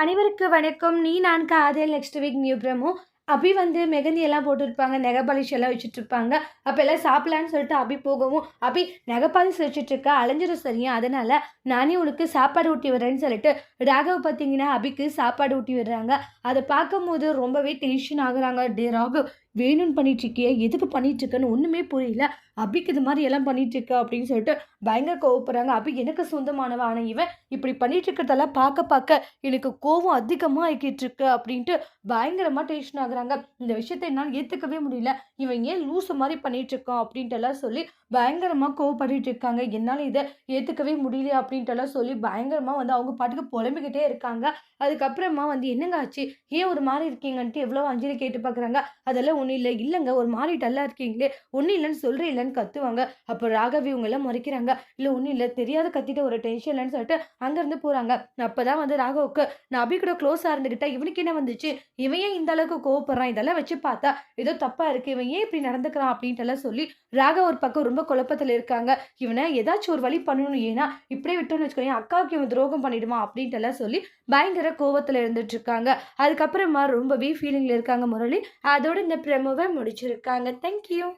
அனைவருக்கு வணக்கம். நீ நான் காதல் நெக்ஸ்ட் வீக் நியூ பிரமோ. அபி வந்து மெகந்தி எல்லாம் போட்டுருப்பாங்க. நெகபாலிஷ் எல்லாம் வச்சுட்ருப்பாங்க அப்போ எல்லாம் சாப்பிடலான்னு சொல்லிட்டு அபி போகவும் அபி நெகை வச்சுட்ருக்கா அலைஞ்சிரும் சரியா? அதனால் நானே உனக்கு சாப்பாடு ஊட்டி விடுறேன்னு சொல்லிட்டு ராகவ் பார்த்தீங்கன்னா அபிக்கு சாப்பாடு ஊட்டி விடுறாங்க. அதை பார்க்கும்போது ரொம்பவே டென்ஷன் ஆகுறாங்க. டே ராகவ் வேணும்னு பண்ணிட்டு எதுக்கு பண்ணிட்டு ஒன்றுமே புரியல. அபிக்கு இது மாதிரி எல்லாம் பண்ணிட்டு இருக்க அப்படின்னு சொல்லிட்டு பயங்கர கோவப்படுறாங்க. அபி எனக்கு சொந்தமானவ ஆனால் இவன் இப்படி பண்ணிட்டு இருக்கிறதெல்லாம் பார்க்க பார்க்க எனக்கு கோவம் அதிகமாக ஆகிக்கிட்டு இருக்கு அப்படின்ட்டு பயங்கரமாக டென்ஷன் ஆகுறாங்க. இந்த விஷயத்தை என்னால் ஏற்றுக்கவே முடியல. இவன் ஏன் லூஸ் மாதிரி பண்ணிட்டு இருக்கான் அப்படின்ட்டு எல்லாம் சொல்லி பயங்கரமாக கோவப்பட்டுட்டு இருக்காங்க. என்னால் இதை ஏற்றுக்கவே முடியல அப்படின்ட்டு எல்லாம் சொல்லி பயங்கரமாக வந்து அவங்க பாட்டுக்கு புலம்பிக்கிட்டே இருக்காங்க. அதுக்கப்புறமா வந்து என்னங்க ஆச்சு? ஏன் ஒரு மாதிரி இருக்கீங்கன்ட்டு எவ்வளோ அஞ்சலி கேட்டு பார்க்குறாங்க அதெல்லாம் ஒன்றும் இல்லை. இல்லைங்க ஒரு மாதிரி டல்லாக இருக்கீங்களே ஒன்றும் இல்லைன்னு சொல்கிறேன் இல்லைன்னு கத்துவாங்க. அப்போ ராகவி இவங்க எல்லாம் முறைக்கிறாங்க. இல்லை ஒன்றும் இல்லை தெரியாத கத்திட்டு ஒரு டென்ஷன் இல்லைன்னு சொல்லிட்டு அங்கேருந்து போகிறாங்க அப்போ தான் வந்து ராகவுக்கு நான் அபி கூட க்ளோஸாக இருந்துக்கிட்டா இவனுக்கு என்ன வந்துச்சு? இவன் ஏன் இந்த அளவுக்கு கோவப்படுறான்? இதெல்லாம் வச்சு பார்த்தா ஏதோ தப்பாக இருக்குது இவன் ஏன் இப்படி நடந்துக்கிறான்? அப்படின்ட்டு எல்லாம் சொல்லி ராகவ் ஒரு பக்கம் ரொம்ப குழப்பத்தில் இருக்காங்க. இவனை ஏதாச்சும் ஒரு வழி பண்ணணும். ஏன்னா இப்படியே விட்டோன்னு வச்சுக்கோங்க அக்காவுக்கு இவன் துரோகம் பண்ணிடுவான். அப்படின்ட்டு எல்லாம் சொல்லி பயங்கர கோவத்தில் இருந்துட்டு இருக்காங்க. அதுக்கப்புறமா ரொம்பவே ஃபீலிங்கில் இருக்காங்க முரளி. அதோட இந்த ப்ரெமோவை முடிச்சிருக்காங்க. தேங்க்யூ